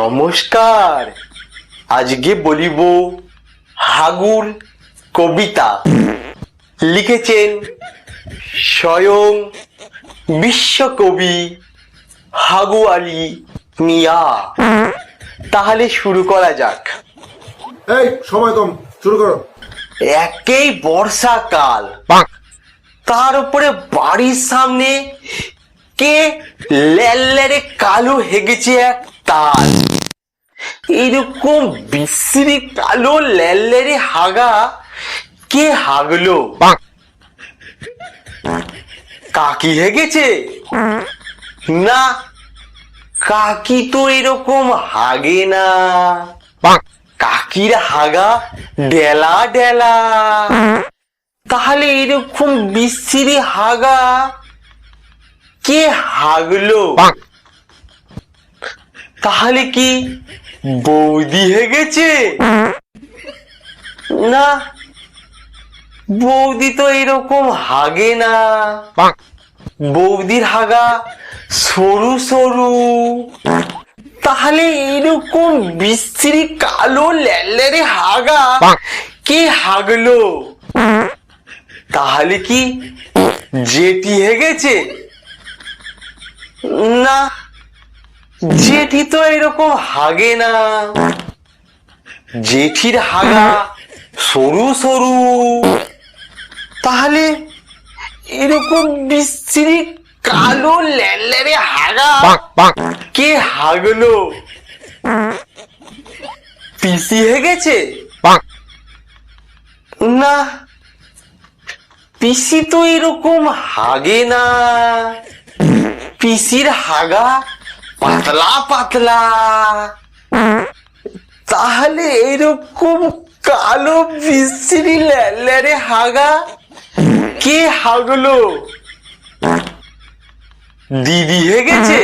নমস্কার। আজকে বলিব হাগুর কবিতা। লিখেছেন স্বয়ং বিশ্বকবি হাগু আলী মিয়া। তাহলে শুরু করা যাক। এই সময় কম শুরু করো। একেই বর্ষাকাল। তার উপরে বাড়ির সামনে কে ল্যাল্লারে কালো হেগেছে এক তাল এরকম বিশ্রী কালো ল্যাল্লারে হাগা কে হাগলো? কাকি হেগেছে? না, কাকি তো এরকম হাগে না। কাকির হাগা ডেলা ডেলা। তাহলে এরকম বিশ্রী হাগা কে হাগলো? তাহলে কি বৌদি হেগেছে না বৌদি তো এরকম হাগে না। বৌদির হাগা সরু সরু। তাহলে এরকম বিশ্রী কালো ল্যালেরে হাগা কে হাগলো? তাহলে কি জেঠি হেগেছে না জেঠি তো এরকম হাগে না। জেঠির হাগা সরু সরু। তাহলে এরকম বিশ্রী কালো ল্যালেরে হাগা কে হাগলো? পিসি হেগেছে না, পিসি তো এরকম হাগে না। পিসির হাগা পাতলা পাতলা। তাহলে এরকম কালো বিশ্রী ল্যালারে হাগা? কে হাগলো? দিদি হেগেছে?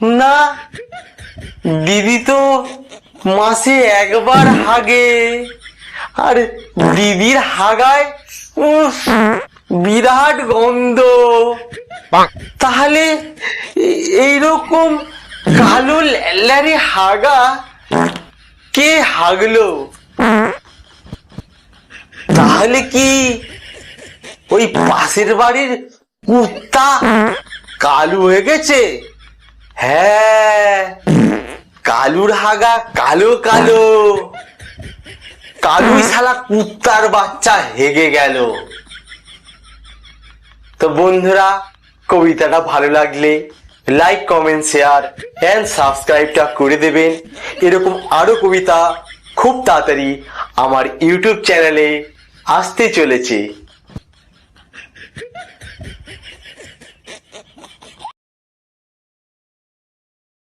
না, দিদি তো মাসে একবার হাগে। আর দিদির হাগায় বিরাট গন্ধ। তাহলে এইরকম কালো ল্যালারে হাগা কে হাগলো? তাহলে কি ওই পাশের বাড়ির কুত্তা কালু হয়ে গেছে? হ্যাঁ কালুর হাগা কালো কালো। কালুই শালা কুত্তার বাচ্চা হেগে গেল। তো বন্ধুরা কবিতাটা ভালো লাগলে লাইক কমেন্ট শেয়ার অ্যান্ড সাবস্ক্রাইবটা করে দেবেন। এরকম আরও কবিতা খুব তাড়াতাড়ি আমার ইউটিউব চ্যানেলে আসতে চলেছে।